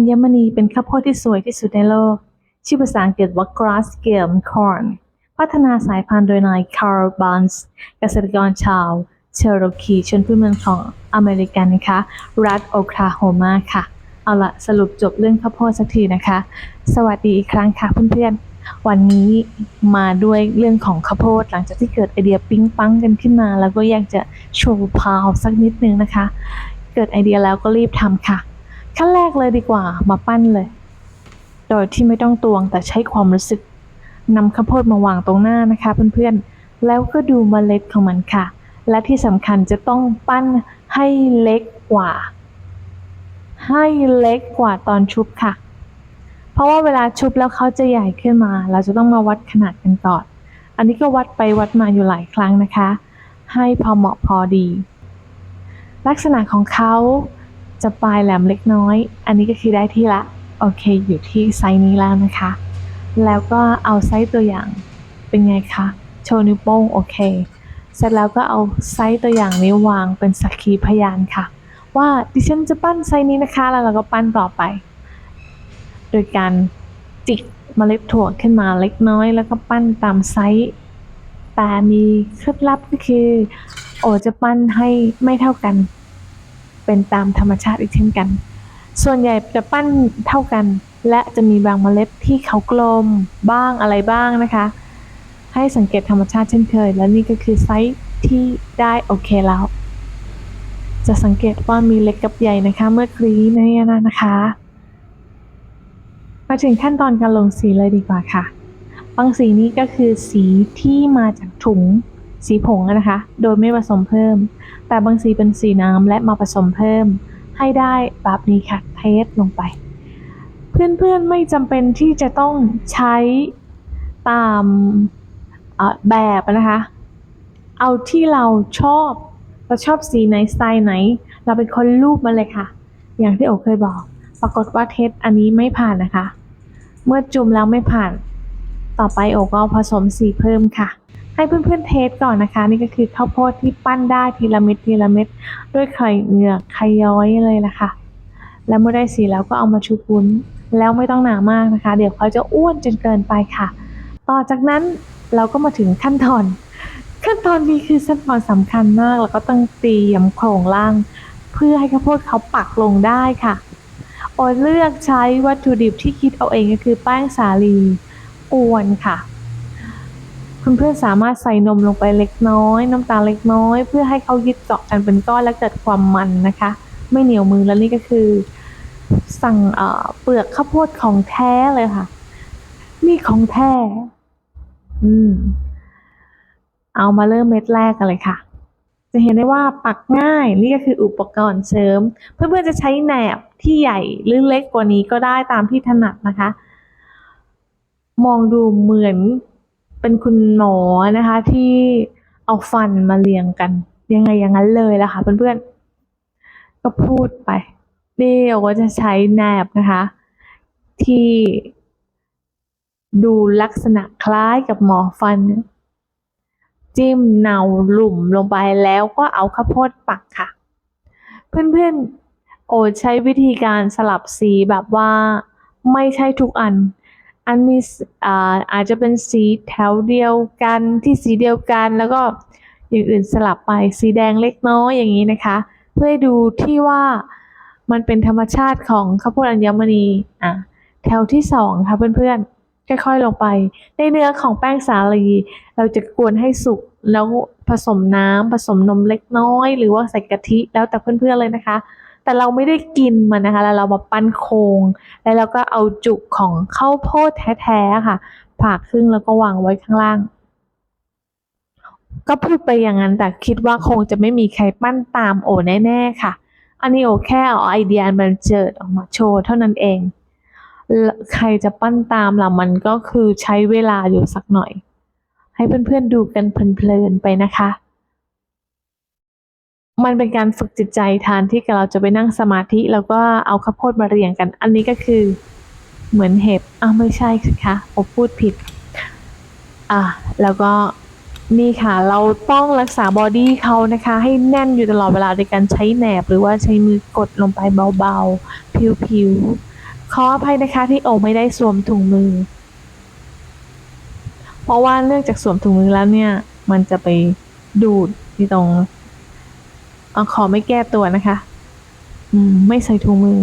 ข้าวโพดอัญมณีเป็นข้าวโพดที่สวยที่สุดในโลก ชื่อภาษาอังกฤษว่า grass g a m corn พัฒนาสายพันธุ์โดยนาย Carl Barnes เกษตรกรชาวเชโรคีชนพื้นเมืองของอเมริกันนะคะ รัฐโอคลาโฮมาค่ะ เอาละสรุปจบเรื่องข้าวโพดสักทีนะคะ สวัสดีอีกครั้งค่ะเพื่อนๆ วันนี้มาด้วยเรื่องของข้าวโพดหลังจากที่เกิดไอเดียปิ๊งปังกันขึ้นมา แล้วก็อยากจะโชว์พาวสักนิดนึงนะคะ เกิดไอเดียแล้วก็รีบทำค่ะ ขั้นแรกเลยดีกว่ามาปั้นเลย โดยที่ไม่ต้องตวงแต่ใช้ความรู้สึกนำข้าวโพดมาวางตรงหน้านะคะเพื่อนๆ แล้วก็ดูเมล็ดของมันค่ะ และที่สำคัญจะต้องปั้นให้เล็กกว่า ให้เล็กกว่าตอนชุบค่ะ เพราะว่าเวลาชุบแล้วเขาจะใหญ่ขึ้นมา เราจะต้องมาวัดขนาดกันก่อน อันนี้ก็วัดไปวัดมาอยู่หลายครั้งนะคะ ให้พอเหมาะพอดี ลักษณะของเขา จะปลายแหลมเล็กน้อย อันนี้ก็คือได้ที่ละ โอเค อยู่ที่ไซส์นี้แล้วนะคะ แล้วก็เอาไซส์ตัวอย่างเป็นไงคะ โชว์นิ้วโป้งโอเค เสร็จแล้วก็เอาไซส์ตัวอย่างนี้วางเป็นสักขีพยานค่ะ ว่าดิฉันจะปั้นไซส์นี้นะคะ แล้วเราก็ปั้นต่อไป โดยการจิกเมล็ดถั่วขึ้นมาเล็กน้อย แล้วก็ปั้นตามไซส์แต่มีเคล็ดลับก็คือ โอจะปั้นให้ไม่เท่ากัน เป็นตามธรรมชาติอีกเช่นกัน ส่วนใหญ่จะปั้นเท่ากัน และจะมีบางเมล็ดที่เขากลมบ้างอะไรบ้างนะคะ ให้สังเกตธรรมชาติเช่นเคย และนี่ก็คือไซส์ที่ได้โอเคแล้ว จะสังเกตว่ามีเล็กกับใหญ่นะคะ เมื่อกรีนี่ยนะคะ มาถึงขั้นตอนการลงสีเลยดีกว่าค่ะบางสีนี้ก็คือสีที่มาจากถุง สีผงนะคะ โดยไม่ผสมเพิ่ม แต่บางสีเป็นสีน้ำและมาผสมเพิ่ม ให้ได้แบบนี้ค่ะ เทสลงไป เพื่อนๆไม่จำเป็นที่จะต้องใช้ตามแบบนะคะ เอาที่เราชอบเราชอบสีไหนสไตล์ไหน เราเป็นคนรูปมาเลยค่ะ อย่างที่โอเคยบอก ปรากฏว่าเทสอันนี้ไม่ผ่านนะคะ เมื่อจุ่มแล้วไม่ผ่าน ต่อไปโอก็ผสมสีเพิ่มค่ะ ให้เพื่อนๆเทสก่อนนะคะ นี่ก็คือข้าวโพดที่ปั้นได้ทีละเม็ดทีละเม็ดด้วยไข่เหงือกไข่ย้อยเลยนะคะ แล้วเมื่อได้สีแล้วก็เอามาชุบวุ้นแล้วไม่ต้องหนามากนะคะ เดี๋ยวเขาจะอ้วนจนเกินไปค่ะ ต่อจากนั้นเราก็มาถึงขั้นตอน ขั้นตอนนี้คือขั้นตอนสำคัญมาก แล้วก็ต้องเตรียมโครงล่าง เพื่อให้ข้าวโพดเขาปักลงได้ค่ะโอเลือกใช้วัตถุดิบที่คิดเอาเองก็คือแป้งสาลีกวนค่ะ เพื่อนๆสามารถใส่นมลงไปเล็กน้อย น้ำตาลเล็กน้อย เพื่อให้เขายึดเกาะกันเป็นก้อนและเกิดความมันนะคะ ไม่เหนียวมือแล้วนี่ก็คือ สั่งเอ่อเปลือกข้าวโพดของแท้เลยค่ะ นี่ของแท้ อืม เอามาเริ่มเม็ดแรกกันเลยค่ะ จะเห็นได้ว่าปักง่ายนี่ก็คืออุปกรณ์เสริม เพื่อนๆจะใช้แหนบที่ใหญ่หรือเล็กกว่านี้ก็ได้ตามที่ถนัดนะคะ มองดูเหมือน เป็นคุณหมอนะคะ ที่เอาฟันมาเรียงกัน ยังไงอย่างนั้นเลยละค่ะเพื่อนๆ ก็พูดไปเดี๋ยวก็จะใช้แหนบนะคะ ที่ดูลักษณะคล้ายกับหมอฟัน จิ้มเนาหลุมลงไปแล้วก็เอาข้าวโพดปักค่ะ เพื่อนๆ โอใช้วิธีการสลับสีแบบว่าไม่ใช่ทุกอัน อันมีอ่าอาจจะเป็นสีแถวเดียวกันที่สีเดียวกันแล้วก็อย่างอื่นสลับไปสีแดงเล็กน้อยอย่างนี้นะคะ เพื่อดูที่ว่ามันเป็นธรรมชาติของข้าวโพดอัญมณีอะแถวที่สองค่ะเพื่อนๆค่อยๆลงไป ในเนื้อของแป้งสาลี เราจะกวนให้สุกแล้วผสมน้ำผสมนมเล็กน้อย หรือว่าใส่กะทิแล้วแต่เพื่อนๆเลยนะคะ แต่เราไม่ได้กินมันนะคะ แล้วเรามาปั้นโครงแล้วเราก็เอาจุกของข้าวโพดแท้ๆค่ะผ่าครึ่งแล้วก็วางไว้ข้างล่าง ก็พูดไปอย่างนั้นแต่คิดว่าคงจะไม่มีใครปั้นตามโอแน่ๆค่ะ อันนี้โอแค่เอาไอเดียมันเจิดออกมาโชว์เท่านั้นเอง ใครจะปั้นตามล่ะมันก็คือใช้เวลาอยู่สักหน่อย ให้เพื่อนๆดูกันเพลินๆไปนะคะ มันเป็นการฝึกจิตใจทานที่เราจะไปนั่งสมาธิ แล้วก็เอาข้าวโพดมาเรียงกัน อันนี้ก็คือเหมือนเห็บอ้าวไม่ใช่สิคะผมพูดผิด อะแล้วก็นี่ค่ะ เราต้องรักษาบอดี้เขานะคะ ให้แน่นอยู่ตลอดเวลาในการใช้แหนบ หรือว่าใช้มือกดลงไปเบาๆ ผิวๆขออภัยนะคะที่โอไม่ได้สวมถุงมือ เพราะว่าเนื่องจากสวมถุงมือแล้วเนี่ย มันจะไปดูดที่ตรง เอาขอไม่แก้ตัวนะคะ อืม ไม่ใส่ถุงมือ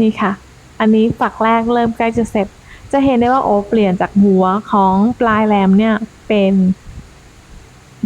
นี่ค่ะ อันนี้ฝักแรกเริ่มใกล้จะเสร็จ จะเห็นได้ว่าโอเปลี่ยนจากหัวของปลายแหลมเนี่ยเป็น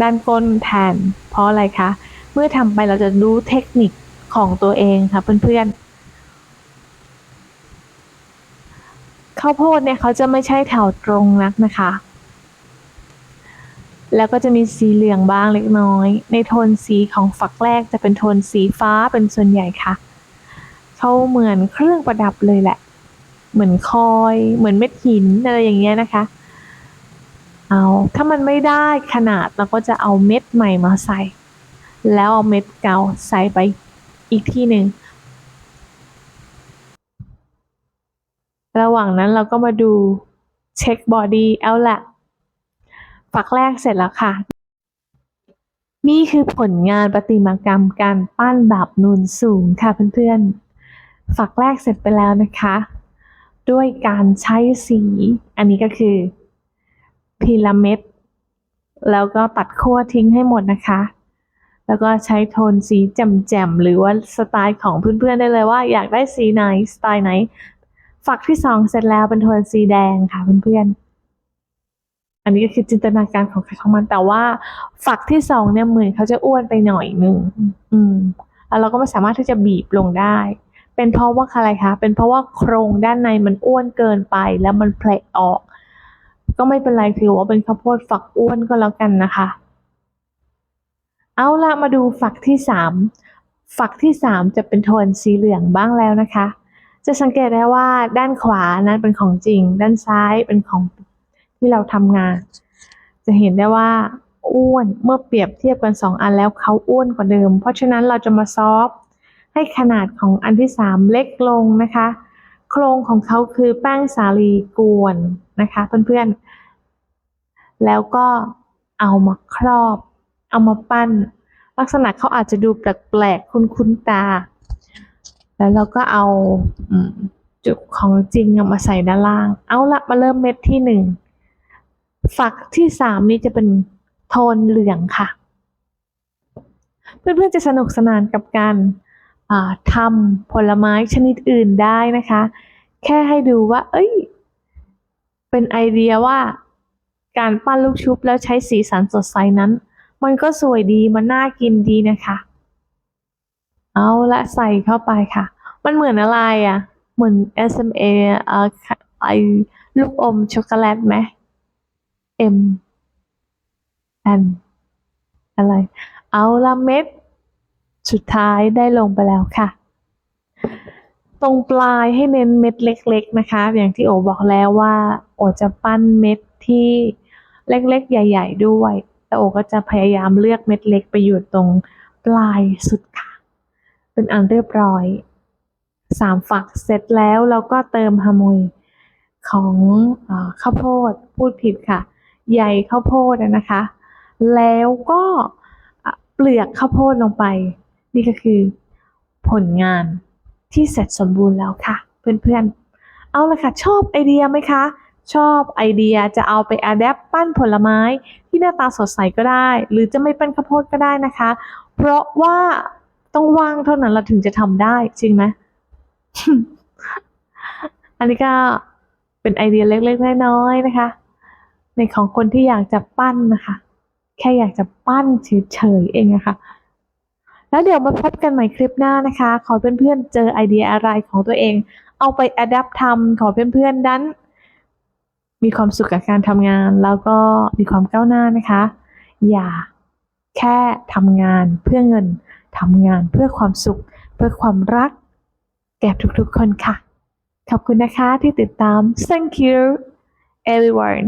ด้านก้นแทน เพราะอะไรคะ เมื่อทำไปเราจะรู้เทคนิคของตัวเองค่ะเพื่อนๆ ข้าวโพดเนี่ยเขาจะไม่ใช่แถวตรงนักนะคะ แล้วก็จะมีสีเหลืองบ้างเล็กน้อย ในโทนสีของฝักแรกจะเป็นโทนสีฟ้าเป็นส่วนใหญ่ค่ะเขาเหมือนเครื่องประดับเลยแหละ เหมือนคอย เหมือนเม็ดหินอะไรอย่างเงี้ยนะคะ เอาถ้ามันไม่ได้ขนาดเราก็จะเอาเม็ดใหม่มาใส่ แล้วเอาเม็ดเก่าใส่ไปอีกที่หนึ่งระหว่างนั้นเราก็มาดูเช็คบอดี้เอาละ ฝักแรกเสร็จแล้วค่ะ นี่คือผลงานประติมากรรมการปั้นแบบนูนสูงค่ะเพื่อนๆ ฝักแรกเสร็จไปแล้วนะคะ ด้วยการใช้สี อันนี้ก็คือพีระมิดแล้วก็ตัดขั้วทิ้งให้หมดนะคะ แล้วก็ใช้โทนสีแจ่มๆ หรือว่าสไตล์ของเพื่อนๆ ได้เลยว่าอยากได้สีไหน สไตล์ไหน ฝักที่สองเสร็จแล้วเป็นโทนสีแดงค่ะเพื่อนๆ อันนี้ก็คือจินตนาการของใครของมัน แต่ว่าฝักที่สองเนี่ยเหมือนเขาจะอ้วนไปหน่อยหนึ่งอืมแล้วเราก็ไม่สามารถที่จะบีบลงได้ เป็นเพราะว่าอะไรคะ เป็นเพราะว่าโครงด้านในมันอ้วนเกินไปแล้วมันเพลออก ก็ไม่เป็นไรถือว่าเป็นข้าวโพดฝักอ้วนก็แล้วกันนะคะ เอาละมาดูฝักที่สามฝักที่สามจะเป็นโทนสีเหลืองบ้างแล้วนะคะจะสังเกตได้ว่าด้านขวานั้นเป็นของจริง ด้านซ้ายเป็นของ ที่เราทำงาน จะเห็นได้ว่าอ้วนเมื่อเปรียบเทียบกันสองอันแล้วเขาอ้วนกว่าเดิม เพราะฉะนั้นเราจะมาซอฟให้ขนาดของอันที่สามเล็กลงนะคะ โครงของเขาคือแป้งสาลีกวนนะคะเพื่อนๆ แล้วก็เอามาครอบ เอามาปั้น ลักษณะเขาอาจจะดูแปลกๆ คุ้นๆตา แล้วเราก็เอาจุดของจริงมาใส่ด้านล่าง เอาละมาเริ่มเม็ดที่หนึ่ง ฝักที่สามนี้จะเป็นโทนเหลืองค่ะ เพื่อนๆจะสนุกสนานกับการาทำผลไม้ชนิดอื่นได้นะคะ แค่ให้ดูว่า เอ้ย เป็นไอเดียว่าการปั้นลูกชุบแล้วใช้สีสันสดใสนั้น มันก็สวยดี มันน่ากินดีนะคะ เอาละใส่เข้าไปค่ะ มันเหมือนอะไรอะ่ะ เหมือน SMA อ่ไอลูกอมช็อกโกแลตไหม M N อะไร เอาละเม็ด สุดท้ายได้ลงไปแล้วค่ะ ตรงปลายให้เน้นเม็ดเล็ก ๆ นะคะ อย่างที่โอบอกแล้วว่า โอจะปั้นเม็ดที่เล็ก ๆ ใหญ่ ๆ ด้วย แต่โอก็จะพยายามเลือกเม็ดเล็กไปอยู่ตรงปลายสุดค่ะ เป็นอันเรียบร้อยสามฝักเสร็จแล้วเราก็เติมฮามุยของอข้าวโพดพูดผิดค่ะ ใยข้าวโพดนะคะ แล้วก็เปลือกข้าวโพดลงไป นี่ก็คือผลงานที่เสร็จสมบูรณ์แล้วค่ะ เพื่อนๆ เอาละค่ะ ชอบไอเดียไหมคะ ชอบไอเดียจะเอาไปอัดแอปปั้นผลไม้ที่หน้าตาสดใสก็ได้ หรือจะไม่เป็นข้าวโพดก็ได้นะคะ เพราะว่าต้องว่างเท่านั้นเราถึงจะทำได้จริงไหมอันนี้ก็เป็นไอเดียเล็กๆน้อยๆนะคะ ในของคนที่อยากจะปั้นนะคะ แค่อยากจะปั้นเฉยๆเองนะคะ แล้วเดี๋ยวมาพบกันใหม่คลิปหน้านะคะ ขอเพื่อนๆเจอไอเดียอะไรของตัวเอง เอาไปอัดแอปทำขอเพื่อนๆนั้น มีความสุขกับการทำงาน แล้วก็มีความก้าวหน้านะคะ อย่าแค่ทำงานเพื่อเงินทำงานเพื่อความสุข เพื่อความรัก แก่ทุกๆคนค่ะ ขอบคุณนะคะที่ติดตาม thank you everyone